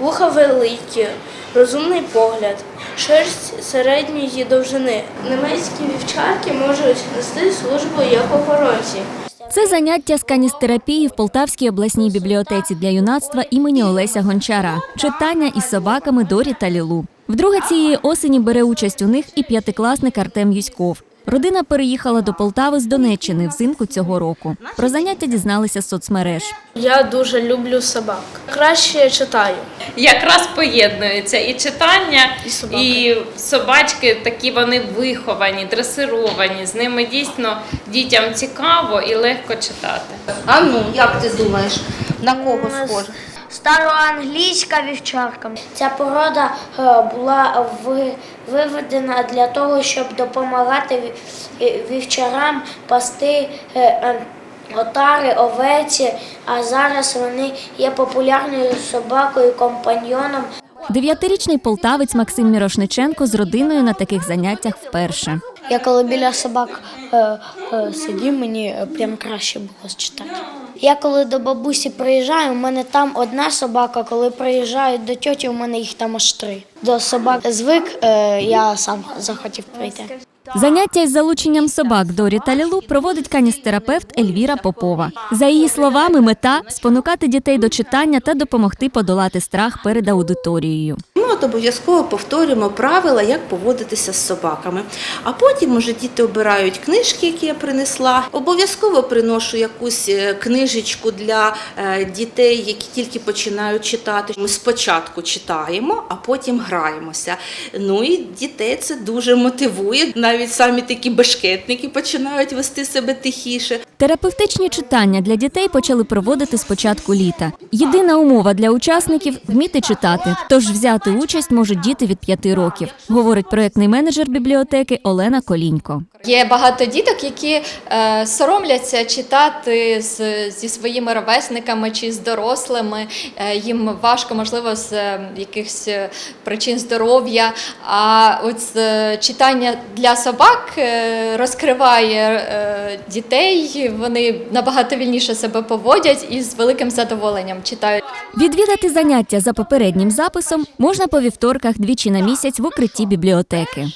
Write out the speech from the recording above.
Вуха великі, розумний погляд, шерсть середньої довжини. Німецькі вівчарки можуть нести службу як охоронці. Це заняття з каністерапії в Полтавській обласній бібліотеці для юнацтва імені Олеся Гончара. Читання із собаками Дорі та Лілу. Вдруге цієї осені бере участь у них і п'ятикласник Артем Юськов. Родина переїхала до Полтави з Донеччини взимку цього року. Про заняття дізналися з соцмереж. Я дуже люблю собак. Краще я читаю. якраз поєднується і читання, І собаки. і собачки такі вони виховані, дресировані. З ними дійсно дітям цікаво і легко читати. А ну, як ти думаєш, на кого схоже? Староанглійська вівчарка. Ця порода е, була виведена для того, щоб допомагати е, вівчарам пасти е, отари, овеці, а зараз вони є популярною собакою, компаньйоном. Дев'ятирічний полтавець Максим Мірошниченко з родиною на таких заняттях вперше. Я коли біля собак сидів, мені прям краще було читати. Я коли до бабусі приїжджаю, у мене там одна собака, коли приїжджаю до тьоті, у мене їх там аж три. До собак звик, е, я сам захотів прийти. Заняття із залученням собак Дорі та Лілу проводить каністерапевт Ельвіра Попова. За її словами, мета спонукати дітей до читання та допомогти подолати страх перед аудиторією. Ми от обов'язково повторюємо правила, як поводитися з собаками. А потім уже діти обирають книжки, які я принесла. Обов'язково приношу якусь е, книжечку для е, дітей, які тільки починають читати. Ми спочатку читаємо, а потім граємося. Ну і дітей це дуже мотивує. Навіть самі такі бешкетники починають вести себе тихіше. Терапевтичні читання для дітей почали проводити з початку літа. Єдина умова для учасників вміти читати, тож взяти участь можуть діти від 5 років, говорить проєктний менеджер бібліотеки Олена Колінько. Є багато діток, які е, соромляться читати з, зі своїми ровесниками чи з дорослими. Е, їм важко, можливо, з е, якихось е, причин здоров'я. А от читання для собак розкриває дітей. Вони набагато вільніше себе поводять і з великим задоволенням читають. Відвідати заняття за попереднім записом можна по вівторках двічі на місяць в укритті бібліотеки.